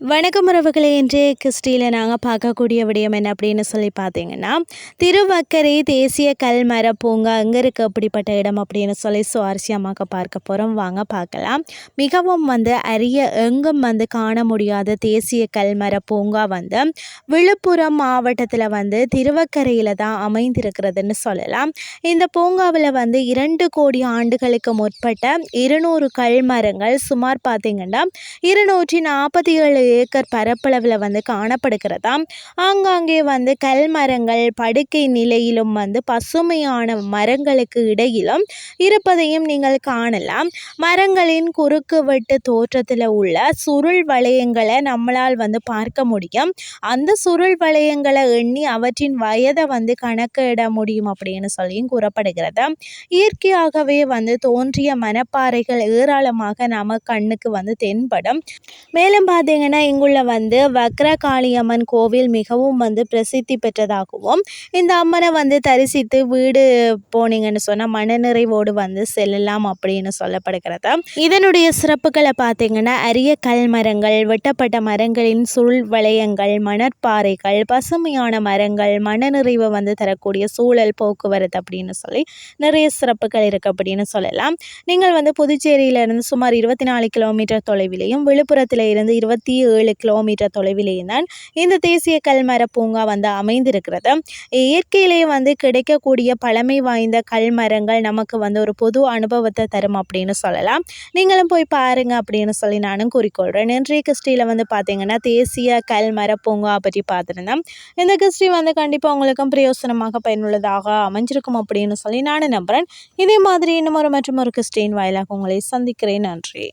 வணக்கம் உறவுகளே. இன்றைய கிறிஸ்டியில் நாங்கள் பார்க்கக்கூடிய விடயம் என்ன அப்படின்னு சொல்லி பார்த்தீங்கன்னா திருவக்கரை தேசிய கல்மர பூங்கா அங்கே இருக்க? அப்படிப்பட்ட இடம் அப்படின்னு சொல்லி சுவாரஸ்யமாக பார்க்க போகிறோம் வாங்க பார்க்கலாம். மிகவும் வந்து அரிய எங்கும் வந்து காண முடியாத தேசிய கல்மர பூங்கா வந்து விழுப்புரம் மாவட்டத்தில் வந்து திருவக்கரையில் தான் அமைந்திருக்கிறதுன்னு சொல்லலாம். இந்த பூங்காவில் வந்து இரண்டு கோடி ஆண்டுகளுக்கு முற்பட்ட இருநூறு கல் மரங்கள் சுமார் பார்த்தீங்கன்னா இருநூற்றி நாற்பத்தி ஏழு ஏக்கர் பரப்பளவில் வந்து காணப்படுகிறதா? ஆங்காங்கே வந்து கல் மரங்கள் படுக்கை நிலையிலும் வந்து பசுமையான மரங்களுக்கு இடையிலும் இருப்பதையும் நீங்கள் காணலாம். மரங்களின் குறுக்கு வெட்டு தோற்றத்தில் உள்ள சுருள் வளையங்களை நம்மளால் வந்து பார்க்க முடியும். அந்த சுருள் வளையங்களை எண்ணி அவற்றின் வயதை வந்து கணக்கிட முடியும் அப்படின்னு சொல்லியும் கூறப்படுகிறது. இயற்கையாகவே வந்து தோன்றிய மனப்பாறைகள் ஏராளமாக நம்ம கண்ணுக்கு வந்து தென்படும். மேலும் பார்த்தீங்கன்னா ஆனால் இங்குள்ள வந்து வக்ரகாளியம்மன் கோவில் மிகவும் வந்து பிரசித்தி பெற்றதாகவும் இந்த அம்மனை வந்து தரிசித்து வீடு போனீங்கன்னு சொன்னால் மனநிறைவோடு வந்து செல்லலாம் அப்படின்னு சொல்லப்படுகிறது. இதனுடைய சிறப்புகளை பார்த்தீங்கன்னா அரிய கல் மரங்கள் வெட்டப்பட்ட மரங்களின் சுள் வளையங்கள் மணற்பாறைகள் பசுமையான மரங்கள் மனநிறைவை வந்து தரக்கூடிய சூழல் போக்குவரத்து அப்படின்னு சொல்லி நிறைய சிறப்புகள் இருக்குது அப்படின்னு சொல்லலாம். நீங்கள் வந்து புதுச்சேரியிலிருந்து சுமார் இருபத்தி நாலு கிலோமீட்டர் தொலைவிலையும் விழுப்புரத்தில் இருந்து இருபத்தி ஏழு கிலோமீட்டர் தொலைவிலேயே தான் இந்த தேசிய கல்மர பூங்கா வந்து அமைந்திருக்கிறது. இயற்கையிலே வந்து கிடைக்கக்கூடிய பழமை வாய்ந்த கல்மரங்கள் நமக்கு வந்து ஒரு பொது அனுபவத்தை தரும் அப்படின்னு சொல்லலாம். நீங்களும் போய் பாருங்க அப்படின்னு சொல்லி நானும் குறிக்கொள்கிறேன் இன்றைய கிறிஸ்டியில் வந்து பார்த்தீங்கன்னா தேசிய கல்மர பூங்கா பற்றி பார்த்துருந்தேன் இந்த கிறிஸ்டி வந்து கண்டிப்பாக உங்களுக்கும் பிரயோசனமாக பயனுள்ளதாக அமைஞ்சிருக்கும் அப்படின்னு சொல்லி நானும் நம்புகிறேன் இதே மாதிரி இன்னும் ஒரு மற்றும் ஒரு கிறிஸ்டின் வாயிலாக உங்களை சந்திக்கிறேன். நன்றி.